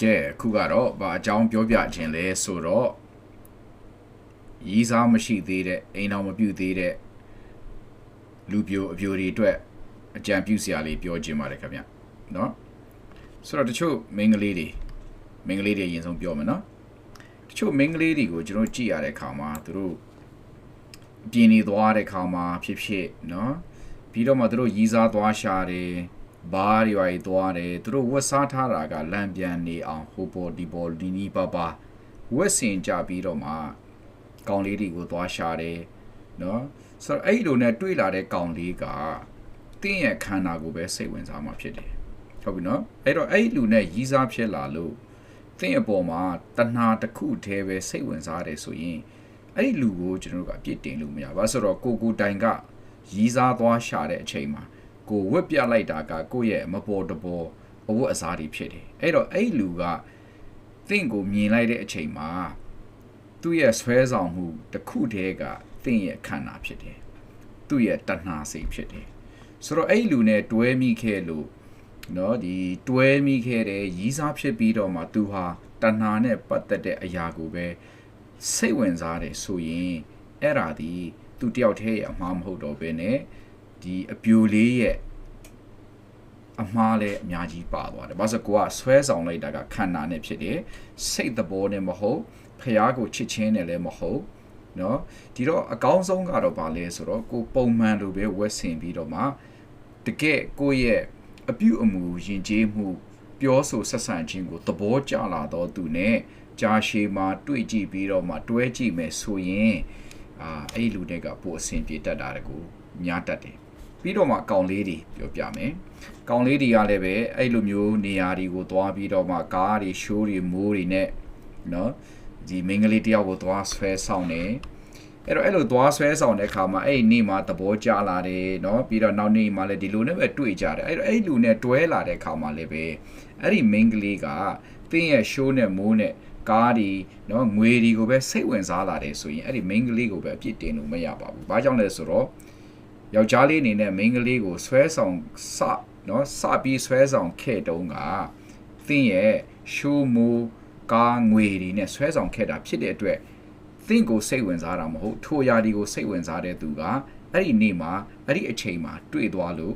ကဲအခုကတော့ဗာအကြောင်းပြောပြခြင်းလဲဆိုတော့ရီးစားမရှိသေးတဲ့အိမ်တော်မပြုတ်သေးတဲ့လူပြိုအပြိုတွေအတွက်အကြံပြုစရာလေးပြောခြင်းပါတယ်ခင်ဗျเนาะဆိုတော့တချို့မိန်းကလေးတွေမိန်းကလေးတွေအရင်ဆုံးပြောမယ်เนาะတချို့မိန်းကလေးတွေကိုကျွန်တော်ကြည့်ရတဲ့အခါမှာသူတို့အပြင်းနေသွားတဲ့အခါမှာဖြစ်ဖြစ်เนาะပြီးတော့မှသူတို့ရီးစားသွားရှာတယ် ဘာတွေဘာတွေသွားတယ်သူတို့ဝက်စားထားတာကလမ်းပြန်နေအောင်ဟိုပေါ်ဒီပေါ်ဒီနီပါပါဝက်စင်ကြပြီးတော့မှကောင်လေးတွေကိုသွားရှာတယ်နော်ဆိုတော့အဲ့လိုနဲ့တွေးလာတဲ့ကောင်လေးကတင်းရဲ့ခန္ဓာကိုပဲစိတ်ဝင်စားမှဖြစ်တယ်ဟုတ်ပြီနော်အဲ့တော့အဲ့လူနဲ့ရီးစားဖြစ်လာလို့တင်းအပေါ်မှာတဏှာတစ်ခုတည်းပဲစိတ်ဝင်စားတယ်ဆိုရင်အဲ့ဒီလူကိုကျွန်တော်တို့ကအပြစ်တင်လို့မရဘူး။ဘာလို့ဆိုတော့ကိုကိုတိုင်ကရီးစားသွားရှာတဲ့အချိန်မှာ ကိုဝက်ပြလိုက်တာကကိုယ့်ရဲ့မပေါ်တပေါ်အဝတ်အစားတွေဖြစ်တယ်အဲ့တော့အဲ့လူကတင့်ကိုမြင်လိုက်တဲ့အချိန်မှာသူ့ရဲ့ဆွဲဆောင်မှုတစ်ခုတည်းကတင့်ရဲ့ခန္ဓာဖြစ်တယ်သူ့ရဲ့တဏှာစိတ်ဖြစ်တယ်ဆိုတော့အဲ့လူနဲ့တွဲမိခဲ့လို့เนาะဒီတွဲမိခဲ့တဲ့ရီးစားဖြစ်ပြီးတော့မှသူဟာတဏှာနဲ့ပတ်သက်တဲ့အရာကိုပဲစိတ်ဝင်စားတယ်ဆိုရင်အဲ့ဒါဒီသူတယောက်တည်းရဲ့အမှားမဟုတ်တော့ဘဲနဲ့ဒီအပြိုလေးရဲ့ အမှားလည်းအများကြီးပါသွားတယ်။ဘာလို့ကိုကဆွဲဆောင်လိုက်တာကခန္ဓာနဲ့ဖြစ်တယ်။စိတ်သဘောနဲ့မဟုတ်ဖျားကိုချစ်ချင်းနဲ့လည်းမဟုတ်နော်ဒီတော့အကောင်းဆုံးကတော့ဗာလဲဆိုတော့ကိုပုံမှန်လိုပဲဝက်ဆင်ပြီးတော့မှတကယ်ကိုရဲ့အပြုအမူယဉ်ကျေးမှု ပြောဆိုဆက်ဆံခြင်းကိုသဘောကျလာတော့သူနဲ့ကြာရှည်မှာတွေ့ကြည့်ပြီးတော့မှတွဲကြည့်မယ်ဆိုရင်အာအဲ့လူတွေကပိုအဆင်ပြေတတ်တာတကူများတတ်တယ် ပြီးတော့မှကောင်လေးတွေပြောပြမယ်ကောင်လေးတွေကလည်းပဲအဲ့လိုမျိုးနေရာတွေကိုသွားပြီးတော့မှကားတွေရှိုးတွေမိုးတွေနဲ့နော်ဒီမင်္ဂလေးတယောက်ကိုသွားဆွဲဆောင်တယ်အဲ့တော့အဲ့လိုသွားဆွဲဆောင်တဲ့ခါမှာအဲ့ဒီနေ့မှာသဘောကျလာတယ်เนาะပြီးတော့နောက်နေ့မှာလည်းဒီလိုနဲ့ပဲတွေ့ကြတယ်အဲ့တော့အဲ့လူနဲ့တွဲလာတဲ့ခါမှာလည်းပဲအဲ့ဒီ main ကလေးကတင်းရဲ့ show နဲ့မိုးနဲ့ကားဒီเนาะငွေတွေကိုပဲစိတ်ဝင်စားလာတယ်ဆိုရင်အဲ့ဒီ main ကလေးကိုပဲအပြစ်တင်လို့မရပါဘူး။ဘာကြောင့်လဲဆိုတော့ ယောက်ျားလေးအနေနဲ့မိန်းကလေးကိုဆွဲဆောင်စနော်စပြီးဆွဲဆောင်ခဲ့တုန်းကသင်ရဲ့ရှုမူကားငွေတွေနဲ့ဆွဲဆောင်ခဲ့တာဖြစ်တဲ့အတွက်သင်ကိုစိတ်ဝင်စားတာမဟုတ်ထိုအရာတွေကိုစိတ်ဝင်စားတဲ့သူကအဲ့ဒီနေ့မှာအဲ့ဒီအချိန်မှာတွေ့သွားလို့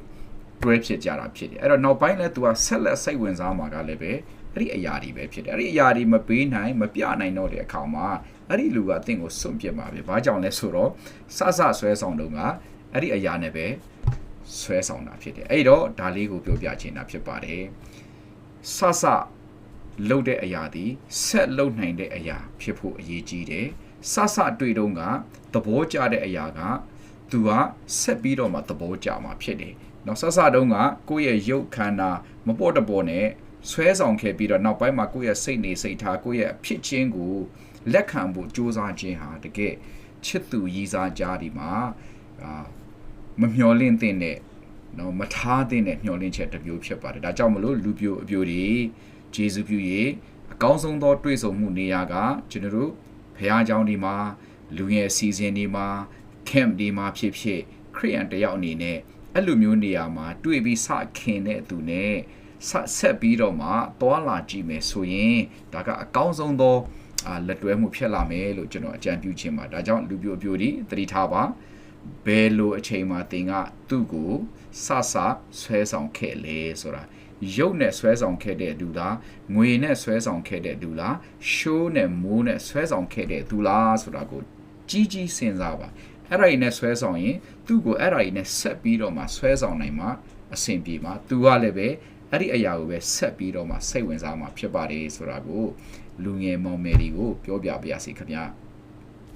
တွဲဖြစ်ကြတာဖြစ်တယ်အဲ့တော့နောက်ပိုင်းလဲ तू ကဆက်လက်စိတ်ဝင်စားမှာကလည်းပဲအဲ့ဒီအရာတွေပဲဖြစ်တယ်အဲ့ဒီအရာတွေမပေးနိုင်မပြနိုင်တော့တဲ့အခါမှာအဲ့ဒီလူကသင်ကိုစွန့်ပစ်မှာပဲဘာကြောင့်လဲဆိုတော့စစဆွဲဆောင်တုန်းက အဲ့ဒီအရာနဲ့ပဲဆွဲဆောင်တာဖြစ်တယ်အဲ့တော့ဒါလေးကိုပြောပြချင်တာဖြစ်ပါတယ်စစလှုပ်တဲ့အရာဒီဆက်လှုပ်နိုင်တဲ့အရာ ဖြစ်ဖို့အရေးကြီးတယ်။ဆဆတွေ့တုံးကသဘောကျတဲ့အရာကသူကဆက်ပြီးတော့မှသဘောကျမှာဖြစ်တယ်။နောက်ဆဆတုံးကကိုယ့်ရဲ့ရုပ်ခန္ဓာမပေါ်တပေါ်နဲ့ဆွဲဆောင်ခဲ့ပြီးတော့နောက်ပိုင်းမှာကိုယ့်ရဲ့စိတ်နေစိတ်ထားကိုယ့်ရဲ့အဖြစ်ချင်းကိုလက်ခံဖို့ကြိုးစားခြင်းဟာတကယ်ချစ်သူရည်စားကြားဒီမှာအာ မမျော်လင့်တဲ့နော်မထားတဲ့မျော်လင့်ချက်တစ်မျိုးဖြစ်ပါတယ်။ဒါကြောင့်မလို့လူပြိုအပြိုတွေဂျေစုပြု၍အကောင်းဆုံးသောတွေ့ဆုံမှုနေရာကကျွန်တော်တို့ဖះเจ้าဒီမှာလူငယ်စီစဉ်ဒီမှာ camp ဒီမှာဖြစ်ဖြစ်ခရိယန်တယောက်အနေနဲ့အဲ့လိုမျိုးနေရာမှာတွေ့ပြီးစခင်တဲ့သူနဲ့ဆက်ဆက်ပြီးတော့မှသွာလာကြည့်မယ်ဆိုရင်ဒါကအကောင်းဆုံးသောအာလက်တွဲမှုဖြစ်လာမယ်လို့ကျွန်တော်အကြံပြုချင်ပါဒါကြောင့်လူပြိုပြိုဒီသတိထားပါ ဘယ်လိုအချိန်မှသင်ကသူ့ကိုဆဆဆွဲဆောင်ခဲ့လဲဆိုတာရုပ်နဲ့ဆွဲဆောင်ခဲ့တဲ့လူလားငွေနဲ့ဆွဲဆောင်ခဲ့တဲ့လူလားရှိုးနဲ့မိုးနဲ့ဆွဲဆောင်ခဲ့တဲ့သူလားဆိုတာကိုကြီးကြီးစဉ်းစားပါအဲ့ဒါကြီးနဲ့ဆွဲဆောင်ရင်သူ့ကိုအဲ့ဒါကြီးနဲ့ဆက်ပြီးတော့မှဆွဲဆောင်နိုင်မှာအဆင်ပြေမှာသူကလည်းပဲအဲ့ဒီအရာကိုပဲဆက်ပြီးတော့မှစိတ်ဝင်စားမှာဖြစ်ပါတယ်ဆိုတာကိုလူငယ်မောင်မယ်တွေကိုပြောပြပါရစေခင်ဗျာ